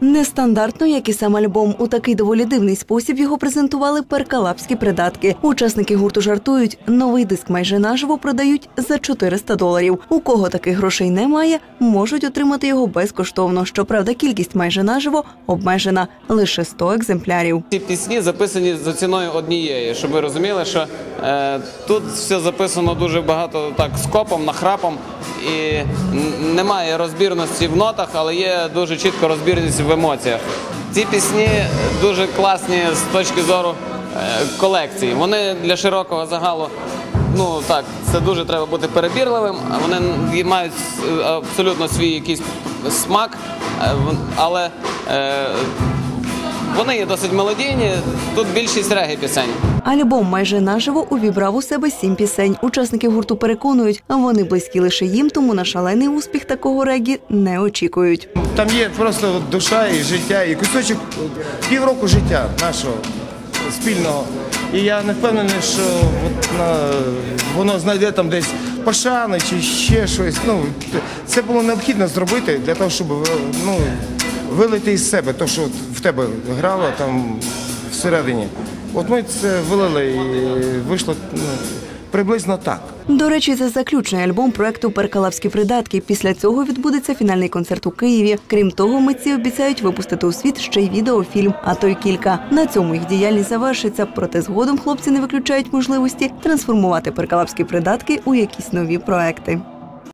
Нестандартно, як і сам альбом, у такий доволі дивний спосіб його презентували перкалапські придатки. Учасники гурту жартують, новий диск майже наживо продають за 400 доларів. У кого таких грошей немає, можуть отримати його безкоштовно. Щоправда, кількість майже наживо обмежена лише 100 екземплярів. Ці пісні записані за ціною однієї, щоб ви розуміли, що е, тут все записано дуже багато так скопом, нахрапом, і немає розбірності в нотах, але є дуже чітко розбірність в емоціях. Ці пісні дуже класні з точки зору е, колекції. Вони для широкого загалу. Ну так, це дуже треба бути перебірливим. Вони мають е, абсолютно свій якийсь смак, е, але вони є досить мелодійні. Тут більшість регі пісень. Альбом майже наживо увібрав у себе сім пісень. Учасники гурту переконують, вони близькі лише їм, тому на шалений успіх такого регі не очікують. Там є просто душа і життя, і кусочок півроку життя нашого спільного. І я не впевнений, що от на, воно знайде там десь пошани чи ще щось. Ну, це було необхідно зробити для того, щоб ну, вилити із себе те, що в тебе грало там всередині. От ми це вилили і вийшло ну, приблизно так. До речі, це заключний альбом проекту Перкалапські придатки. Після цього відбудеться фінальний концерт у Києві. Крім того, митці обіцяють випустити у світ ще й відеофільм, а то й кілька. На цьому їх діяльність завершиться. Проте згодом хлопці не виключають можливості трансформувати перкалапські придатки у якісь нові проекти.